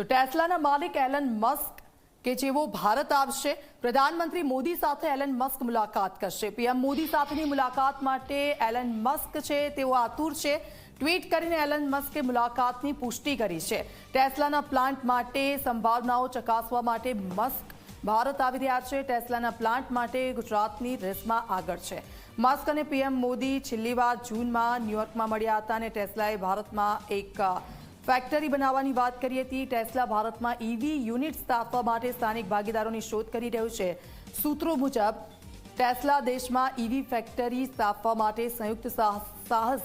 તો ટેસ્લાના માલિક Allan Musk, કે જેઓ ભારત આવશે, પ્રધાનમંત્રી મોદી સાથે એલન મસ્ક મુલાકાત કરશે. પીએમ મોદી સાથેની મુલાકાત માટે એલન મસ્ક છે, તેઓ આતુર છે. ટ્વીટ કરીને એલન મસ્કે મુલાકાતની પુષ્ટિ કરી છે. ટેસ્લાના પ્લાન્ટ માટે સંભાવનાઓ ચકાસવા માટે મસ્ક ભારત આવી રહ્યા છે. ટેસ્લાના પ્લાન્ટ માટે ગુજરાતની રેસમાં આગળ છે. મસ્ક અને પીએમ મોદી છેલ્લી વાર જૂનમાં ન્યુયોર્કમાં મળ્યા હતા અને ટેસ્લાએ ભારતમાં એક ફેક્ટરી બનાવવાની વાત કરી હતી ટેસ્લા ભારતમાં ઈવી યુનિટ સ્થાપવા માટે સ્થાનિક ભાગીદારોની શોધ કરી રહ્યું છે. સૂત્રો મુજબ, ટેસ્લા દેશમાં ઈવી ફેક્ટરી સ્થાપવા માટે સંયુક્ત સાહ- સાહસ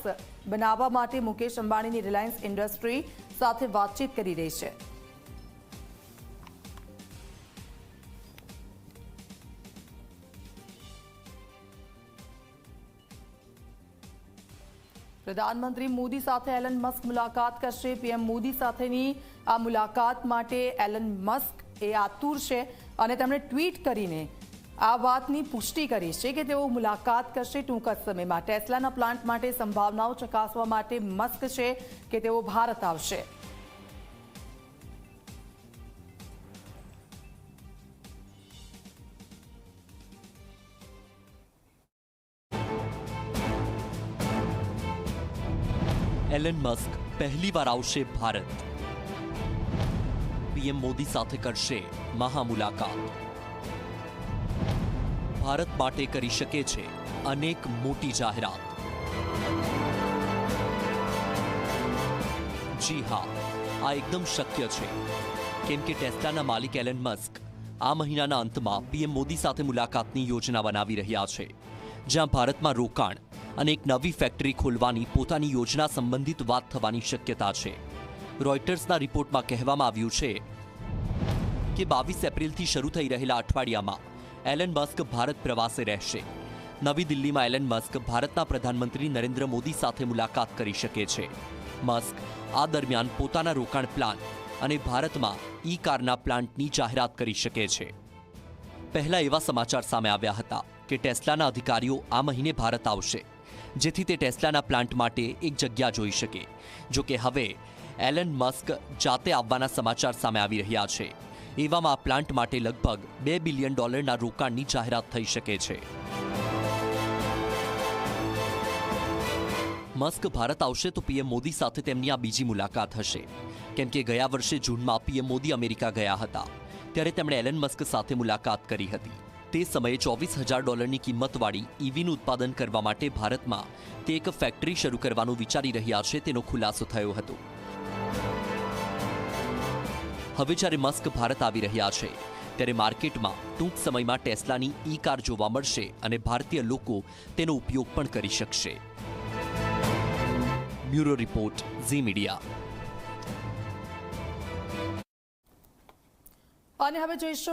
બનાવવા માટે મુકેશ અંબાણીની રિલાયન્સ ઇન્ડસ્ટ્રી સાથે વાતચીત કરી રહી છે. પ્રધાનમંત્રી મોદી સાથે એલન મસ્ક મુલાકાત કરશે. પીએમ મોદી સાથેની આ મુલાકાત માટે એલન મસ્ક એ આતુર છે અને તેમણે ટ્વીટ કરીને આ વાતની પુષ્ટિ કરી છે કે તેઓ મુલાકાત કરશે ટૂંક જ સમયમાં. ટેસ્લાના પ્લાન્ટ માટે સંભાવનાઓ ચકાસવા માટે મસ્ક છે કે તેઓ ભારત આવશે. એલન મસ્ક પહેલીવાર આવશે ભારત. પીએમ મોદી સાથે કરશે મહામુલાકાત. ભારત માટે કરી શકે છે અનેક મોટી જાહેરાત. જી હા, આ એકદમ શક્ય છે. કેમ કે ટેસ્લાના માલિક એલન મસ્ક આ મહિનાના અંતમાં પીએમ મોદી સાથે મુલાકાતની યોજના બનાવી રહ્યા છે, જ્યાં ભારતમાં રોકાણ અને એક નવી ફેક્ટરી ખોલવાની પોતાની યોજના સંબંધિત વાત થવાની શક્યતા છે. રોયટર્સના રિપોર્ટમાં કહેવામાં આવ્યું છે કે બાવીસ એપ્રિલથી શરૂ થઈ રહેલા અઠવાડિયામાં એલન મસ્ક ભારત પ્રવાસે રહેશે. નવી દિલ્હીમાં એલન મસ્ક ભારતના પ્રધાનમંત્રી નરેન્દ્ર મોદી સાથે મુલાકાત કરી શકે છે. મસ્ક આ દરમિયાન પોતાના રોકાણ પ્લાન અને ભારતમાં ઈ કારના પ્લાન્ટની જાહેરાત કરી શકે છે. પહેલા એવા સમાચાર સામે આવ્યા હતા કે ટેસ્લાના અધિકારીઓ આ મહિને ભારત આવશે. જેથી તે ટેસ્લાના પ્લાન્ટ માટે એક જગ્યા જોઈ શકે. જો કે હવે એલન મસ્ક જાતે આવવાના સમાચાર સામે આવી રહ્યા છે. એવામાં આ પ્લાન્ટ માટે લગભગ બે બિલિયન ડોલરના રોકાણની જાહેરાત થઈ શકે છે. મસ્ક ભારત આવશે તો પીએમ મોદી સાથે તેમની આ બીજી મુલાકાત હશે. કેમ કે ગયા વર્ષે જૂનમાં પીએમ મોદી અમેરિકા ગયા હતા. ત્યારે તેમણે એલન મસ્ક સાથે મુલાકાત કરી હતી. તે સમયે ચોવીસ હજાર ડોલરની કિંમતવાળી ઈવીનું ઉત્પાદન કરવા માટે ભારતમાં તે એક ફેક્ટરી શરૂ કરવાનું વિચારી રહ્યા છે તેનો ખુલાસો થયો હતો. હવે જ્યારે મસ્ક ભારત આવી રહ્યા છે, ત્યારે માર્કેટમાં ટૂંક સમયમાં ટેસ્લાની ઈ કાર જોવા મળશે અને ભારતીય લોકો તેનો ઉપયોગ પણ કરી શકશે. Bureau report, Zee media. અને હવે જોઈશું